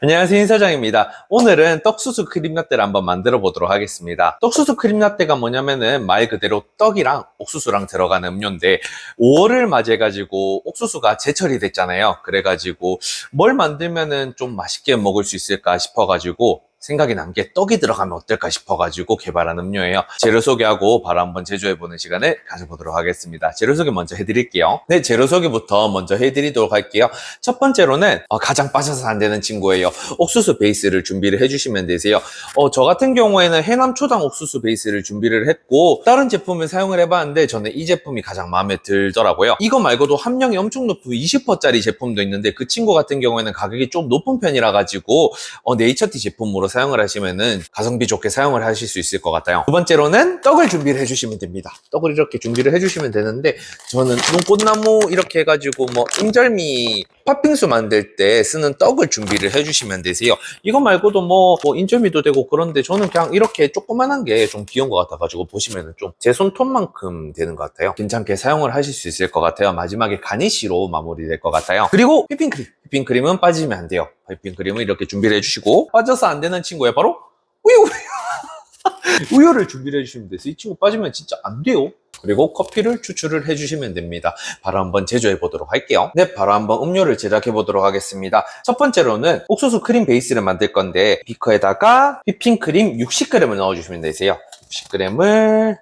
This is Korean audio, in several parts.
안녕하세요 인사장입니다. 오늘은 떡수수 크림 라떼를 한번 만들어 보도록 하겠습니다. 떡수수 크림 라떼가 뭐냐면은 말 그대로 떡이랑 옥수수랑 들어가는 음료인데 5월을 맞이해 가지고 옥수수가 제철이 됐잖아요. 그래 가지고 뭘 만들면은 좀 맛있게 먹을 수 있을까 싶어 가지고 생각이 난 게 떡이 들어가면 어떨까 싶어가지고 개발한 음료예요. 재료 소개하고 바로 한번 제조해보는 시간을 가져보도록 하겠습니다. 재료 소개 먼저 해드릴게요. 네, 재료 소개부터 먼저 해드리도록 할게요. 첫 번째로는 어, 가장 빠져서 안 되는 친구예요. 옥수수 베이스를 준비를 해주시면 되세요. 어, 저 같은 경우에는 해남 초당 옥수수 베이스를 준비를 했고 다른 제품을 사용을 해봤는데 저는 이 제품이 가장 마음에 들더라고요. 이거 말고도 함량이 엄청 높은 20%짜리 제품도 있는데 그 친구 같은 경우에는 가격이 좀 높은 편이라 가지고 어, 네이처티 제품으로 사용을 하시면은 가성비 좋게 사용을 하실 수 있을 것 같아요. 두 번째로는 떡을 준비를 해주시면 됩니다. 떡을 이렇게 준비를 해주시면 되는데 저는 눈꽃나무 이렇게 해가지고 뭐 인절미 팥빙수 만들 때 쓰는 떡을 준비를 해주시면 되세요. 이거 말고도 뭐, 뭐 인절미도 되고 그런데 저는 그냥 이렇게 조그만한 게 좀 귀여운 것 같아가지고 보시면은 좀 제 손톱만큼 되는 것 같아요. 괜찮게 사용을 하실 수 있을 것 같아요. 마지막에 가니쉬로 마무리될 것 같아요. 그리고 휘핑크림. 휘핑크림은 빠지면 안 돼요. 휘핑크림은 이렇게 준비를 해주시고 빠져서 안 되는 친구예요. 바로 우유! 우유를 준비를 해주시면 돼서 이 친구 빠지면 진짜 안 돼요. 그리고 커피를 추출을 해주시면 됩니다. 바로 한번 제조해 보도록 할게요. 네, 바로 한번 음료를 제작해 보도록 하겠습니다. 첫 번째로는 옥수수 크림 베이스를 만들 건데 비커에다가 휘핑 크림 60g을 넣어주시면 되세요. 60g을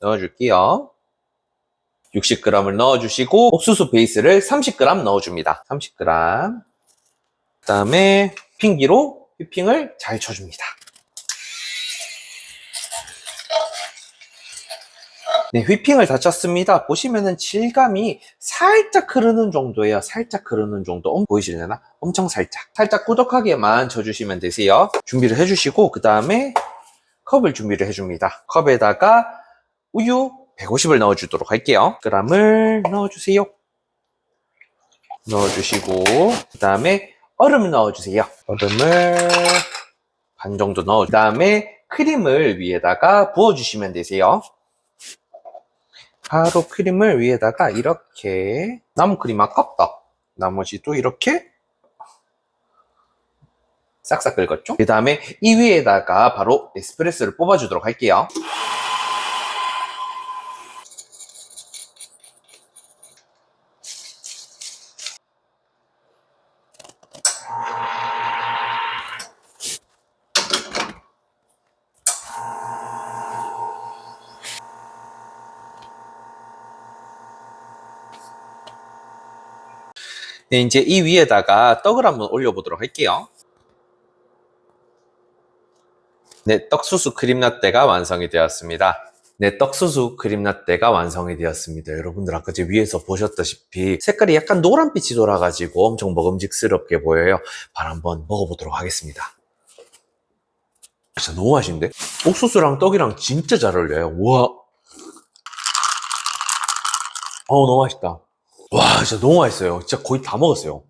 넣어줄게요. 60g을 넣어주시고 옥수수 베이스를 30g 넣어줍니다. 30g. 그 다음에 휘핑기로 휘핑을 잘 쳐줍니다. 네, 휘핑을 다 쳤습니다. 보시면은 질감이 살짝 흐르는 정도예요. 살짝 흐르는 정도. 음, 보이시려나? 엄청 살짝. 살짝 꾸덕하게만 쳐주시면 되세요. 준비를 해주시고, 그 다음에 컵을 준비를 해줍니다. 컵에다가 우유 150을 넣어주도록 할게요. g을 넣어주세요. 넣어주시고, 그 다음에 얼음 넣어주세요. 얼음을 반 정도 넣어, 그 다음에 크림을 위에다가 부어주시면 되세요. 바로 크림을 위에다가 이렇게 나무 크림 아깝다. 나머지도 이렇게 싹싹 긁었죠? 그 다음에 이 위에다가 바로 에스프레소를 뽑아주도록 할게요. 네, 이제 이 위에다가 떡을 한번 올려보도록 할게요. 네, 떡수수 크림라떼가 완성이 되었습니다. 네, 떡수수 크림라떼가 완성이 되었습니다. 여러분들 아까 제 위에서 보셨다시피 색깔이 약간 노란빛이 돌아가지고 엄청 먹음직스럽게 보여요. 바로 한번 먹어보도록 하겠습니다. 진짜 너무 맛있는데? 옥수수랑 떡이랑 진짜 잘 어울려요. 우와. 어우, 너무 맛있다. 와, 진짜 너무 맛있어요. 진짜 거의 다 먹었어요.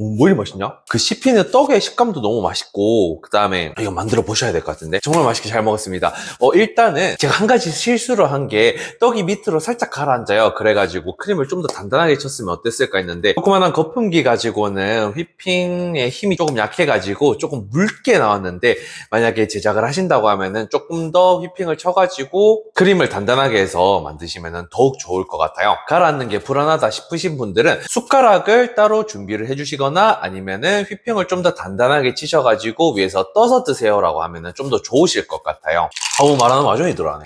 음, 뭐 이리 맛있냐? 그 씹히는 떡의 식감도 너무 맛있고, 그 다음에 이거 만들어 보셔야 될 것 같은데. 정말 맛있게 잘 먹었습니다. 어, 일단은 제가 한 가지 실수를 한 게 떡이 밑으로 살짝 가라앉아요. 그래가지고 크림을 좀 더 단단하게 쳤으면 어땠을까 했는데, 조그만한 거품기 가지고는 휘핑의 힘이 조금 약해가지고 조금 묽게 나왔는데, 만약에 제작을 하신다고 하면은 조금 더 휘핑을 쳐가지고 크림을 단단하게 해서 만드시면은 더욱 좋을 것 같아요. 가라앉는 게 불안하다 싶으신 분들은 숟가락을 따로 준비를 해주시 거나 아니면은 휘핑을 좀 더 단단하게 치셔가지고 위에서 떠서 드세요라고 하면은 좀 더 좋으실 것 같아요. 아우 말하는 와중에 들어가네.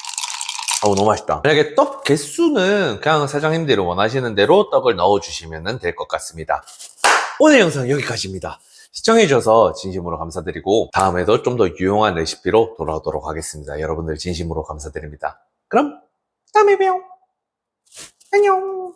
어우 너무 맛있다. 만약에 떡 개수는 그냥 사장님들이 원하시는 대로 떡을 넣어주시면 될 것 같습니다. 오늘 영상 여기까지입니다. 시청해주셔서 진심으로 감사드리고 다음에도 좀 더 유용한 레시피로 돌아오도록 하겠습니다. 여러분들 진심으로 감사드립니다. 그럼 다음에 봬요. 안녕